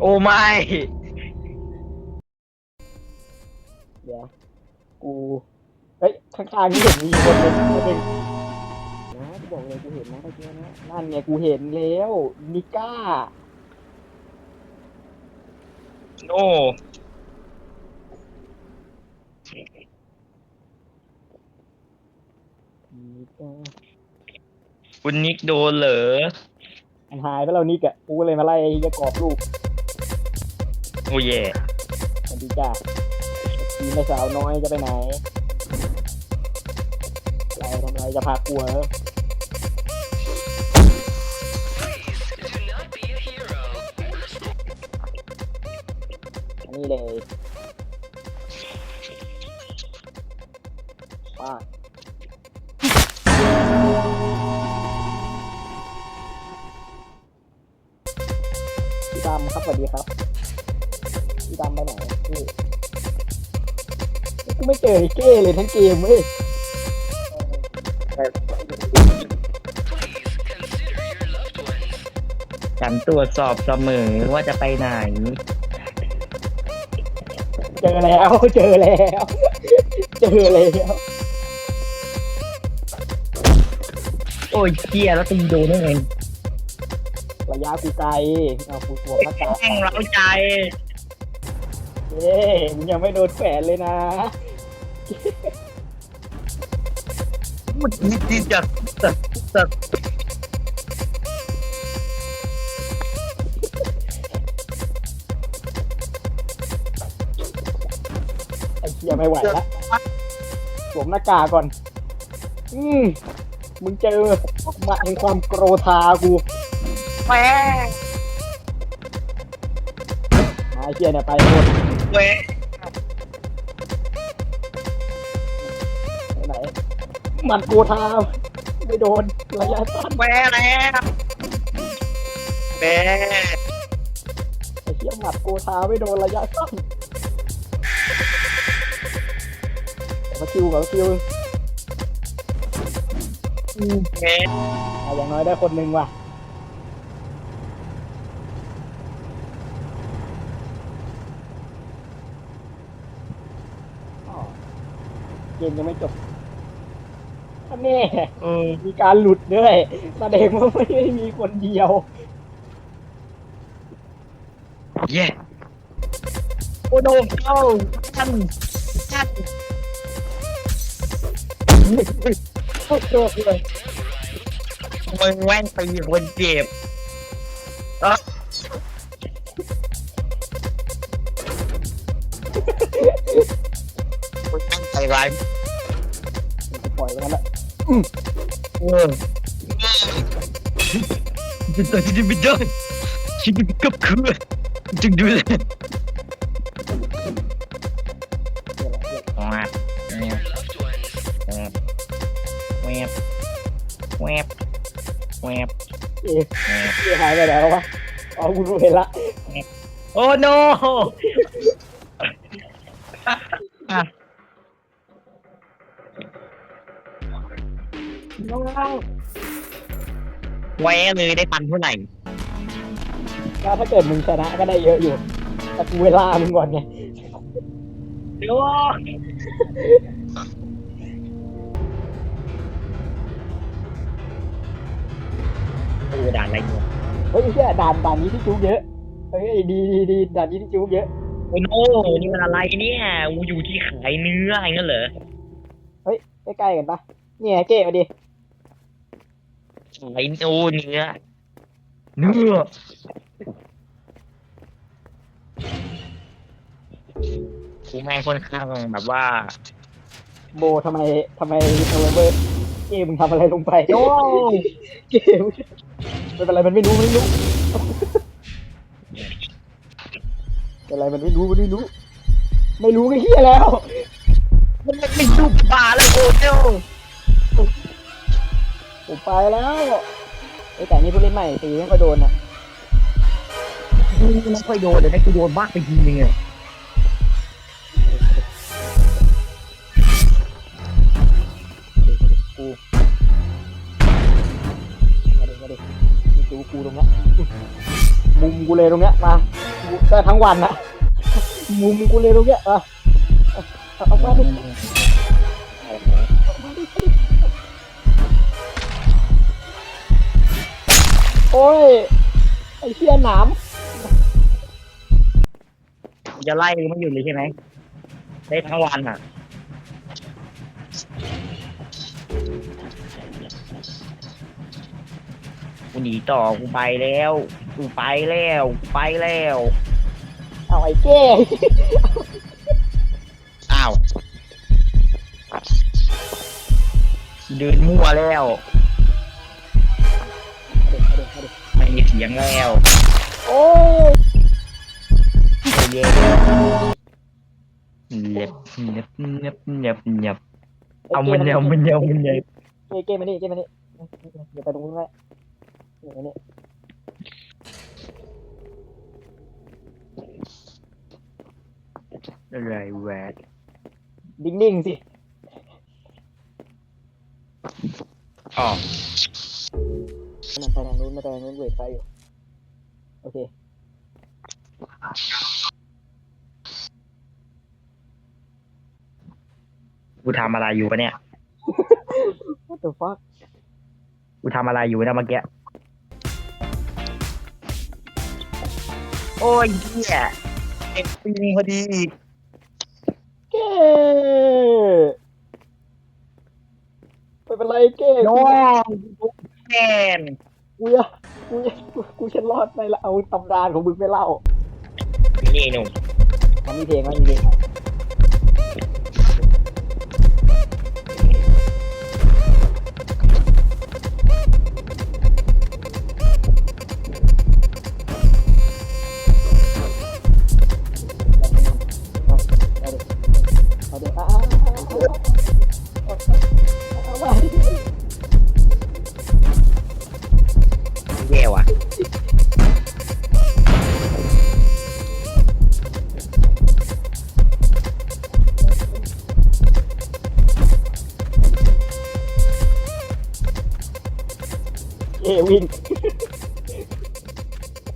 โอ้ไม่ เดี๋ยว กูเฮ้ยข้างๆนี่เห็นมีคนหนึ่งคนหนึ่งนะกูบอกเลยกูเห็นนะเมื่อกี้นะนั่นไงกูเห็นแล้วนิก้า โอ้นิก้า คุณนิกโดนเหรอมันหายไปแล้วนิกอะกูเลยมาไล่ไอ้ยากอบลูก โอ้แย่สวัสดีจ้าทีมแม่สาวน้อยจะไปไหนอะไรทำอะไรจะพากลัวเหรออันนี้เลยป้าพี่ดำครับสวัสดีครับ ไม่เจอไอ้เก้เลยทั้งเกมเว้ยฉันตรวจสอบเสมอว่าจะไปไหน เจอแล้วเจอแล้วเจอแล้วโอ้ยเกียแล้วตีโดนได้ไงระยะกูไกลเอากูสวมหน้ากากแม่งเร้าใจเย้มึงยังไม่โดนแขวนเลยนะมั นนิดนิดจัดจัดจัดไอ้เชี่ยไม่ไหวละสวมหน้ากากก่อน อืมมึงเจอมาในความโกรธากูแม่มาไอ้เชี่ยเนี่ยไปหมดแม่ไมันโกรธาไม่โดนระยะสั้นแม่แล้วแม่ไอ้เชี่ยหมัดโกธาไม่โดนระยะสั้นมาคิวกับมาคิวแม่อะอย่างน้อยได้คนหนึ่งว่ะอ๋อเกมยังไม่จบ อันนี้เออมีการหลุดด้วยแสดงว่าไม่ได้มีคนเดียว เย่โอ้โดนเข้าท่านท่านโคตรโดดเลยมึงแว่นตีคนเจ็บอะมึงตั้งใจร้ายกูปล่อยไว้งั้นแหละ เออเป็นตัวที่ดีไม่ได้ชีวิตกับคือจึงดูเลยเดี๋ยวนะเดี๋ยวแวบแวบแวบแวบเออหายไปไหนแล้ววะอ๋อกูรู้เห็นละโอ้ no อ่ะแวะเลยได้ปันเท่าไหร่ก็ถ้าเกิดมึงชนะก็ได้เยอะอยู่ แต่กูเวลามึงก่อนไงเดี๋ยวเออด่านอะไรเนี่ยเฮ้ยไอ้เหี้ยด่านด่านนี้ที่จุกเยอะเฮ้ยดีดีดีด่านนี้ที่จุกเยอะโอ้โนนี่มันอะไรเนี่ยกูอยู่ที่ขายเนื้ออะไรงั้นเหรอใกล้ๆกันปะเนี่ยเก้มาดิ ขายโอ้เนื้อเนื้อกูแม่งค่อนข้างแบบว่า โบทำไมทำไมเซอร์เวอร์เก้มึงทำอะไรลงไปโอ้เก้มึงไม่เป็นไรมันไม่รู้มันไม่รู้เป็นไรมันไม่รู้มันไม่รู้ ไม่รู้ก็เฮียแล้ว มันไม่ดูป่าเลยโอ้เจ้าผม ไปแล้วไอ้ยแต่นี่ผู้เล่นใหม่ตีไม่ค่อยโดนอะกูไม่ค่อยโดนเลยนะกูโดนมากไปทีนึงอะกูมาดิมาดินี่ดูกูตรงเนี้ยมุมกูเลยตรงเนี้ยมากูได้ทั้งวันอะมุมกูเลยตรงเนี้ยอะเอาเอามาดิ โอ้ย ไอ้เชี่ยหนามกูจะไล่ไม่หยุดเลยใช่ไหมได้ทั้งวันอะกูหนีต่อกูไปแล้วกูไปแล้วกูไปแล้วเอาไอ้เก้อ้าวเดินมั่วแล้ว สียงแล้ว โอ้ยเย้เล็บเล็บเล็บเล็บเล็บเอามันเดียวมันเดียวมันเดียวเก้เก้มานี่เก้มานี่เดี๋ยวไปตรงนู้นไว้เดี๋ยวมานี่อะไรแหวกนิ่งๆสิอ๋อ มันไปทางนู้นมาไปทางนู้นเวทไปอยู่ โอเค กูทำอะไรอยู่ปะเนี่ย what the fuck กูทำอะไรอยู่นะเมื่อกี้ โอ้ยเหี้ยเอ็กซ์ปีนพอดีอีกเก้ไม่เป็นไรเก้น้กูอง แมนกูจะกูจะกูกูฉันรอดในละเอาตำนานของมึงไปเล่านี่หนุ่มมันมีเพลงไหมมีเพลงไหม เอวิ่ง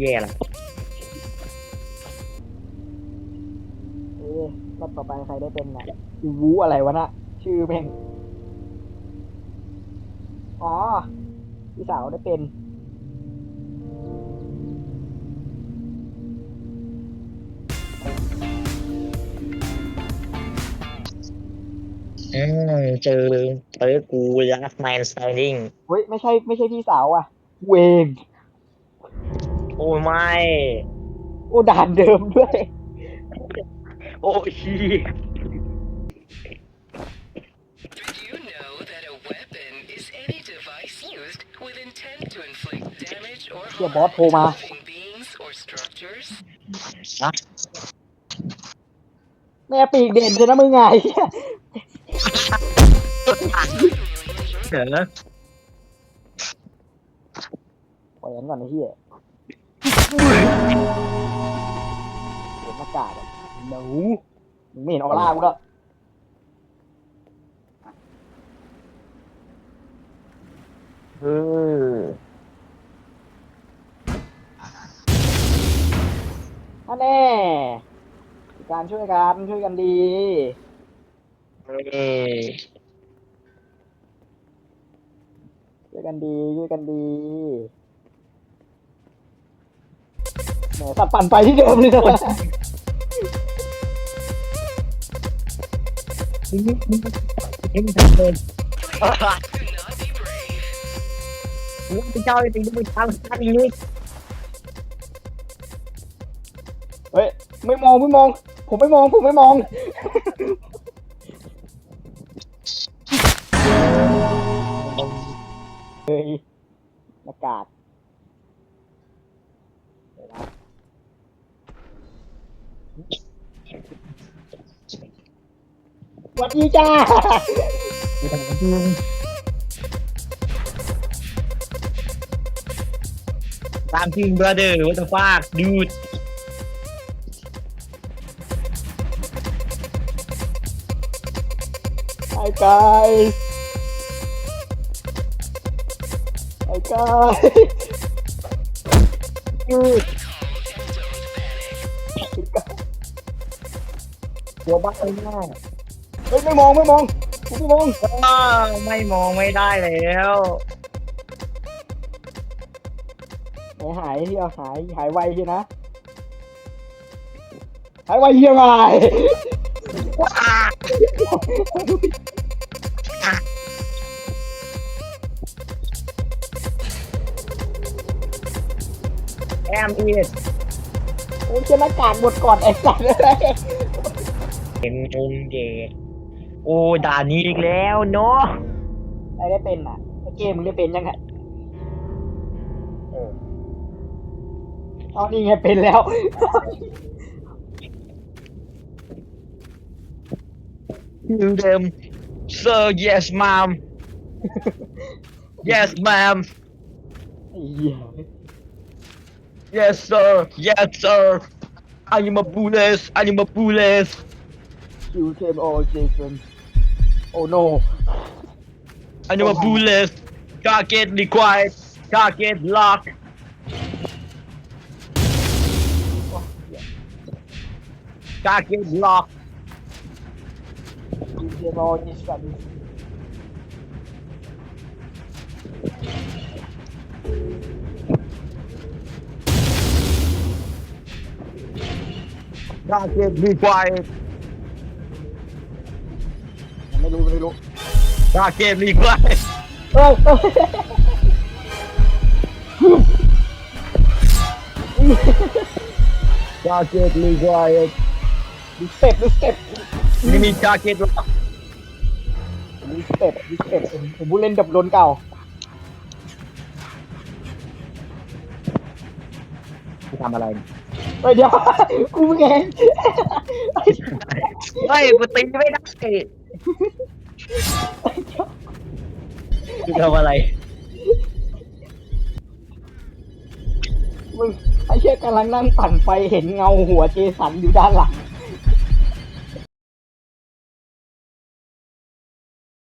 แย่ละเอ๊ะรอบต่อไปใครได้เป็นน่ะอีวูอะไรวะน่ะ ชื่อแม่งอ๋อพี่สาวได้เป็น อืมเจอเลยเจอกูลักแมนสไตลิ่งเฮ้ยไม่ใช่ไม่ใช่พี่สาวอะเวงโอ้ยไม่ โอ้ด่านเดิมด้วย โอ้ยเหี้ย Did you know that a weapon is any device used with intent to inflict damage or เฮีย harm บอสโทรมา to living beings or structures? นะแม่ปีกเด่นใช่นะมึงไง เดี๋ยวนะปล่อยกันก่อนไอ้เหี้ยเห็นหน้ากากอะหนูมึงไม่เห็นออร่ากูแล้วเอออันแน่การช่วยกันช่วยกันดี เออ วยกันดีช่วยกันดีแหมตัดปั่นไปที่เดิมเลยนะมึงมึงมึงมึงทำเลย Do not be brave. มึงเป็นเจ้าจริงๆมึงทำทำอย่างนี้เฮ้ยไม่มองไม่มอง ผมไม่มองผมไม่มอง กากเดี๋ยวนะสวัสดีจ้ากูทำจริงตามจริง brother what the fuck dude Hi guys Hi guys ตายอืหัวบ้าไม่ได้เฮ้ยไม่มองไม่มองไม่มองไม่มองไม่ได้แล้วโอ้หายที่เอาหายหายไวที่นะหายไวยังไง แอมอีสโอ้ยเชี่ยหน้ากากหมดก่อนไอ้สัตว์เลยเป็นองค์เดชโอ้ด่านนี้อีกแล้วเนาะไอ้ได้เป็นอะไอ้เกมมึงได้เป็นยังไงเออเอานี่ไงเป็นแล้วคิวเดม sir yes ma'am yes ma'am ไอ้เหี้ย yes sir yes sir I'm a bullet I'm a bullet คิวเทมโอเจสันโอ้โน I'm a bullet target required target lock target lock คิวเทมโ target required ยังไม่รู้ไม่รู้ target required เอ้ยเอ้ย target required ดูสเต็ปดูสเต็ป enemy target lock ดูสเต็ปดูสเต็ปผมผมผู้เล่นดับโดนเก่า กูทำอะไรเฮ้ยเดี๋ยว กูเองเฮ้ยกูตีไม่ได้กูทำอะไร มึงไอ้เชี่ยกำลังนั่งปั่นไฟเห็นเงาหัวเจสันอยู่ด้านหลัง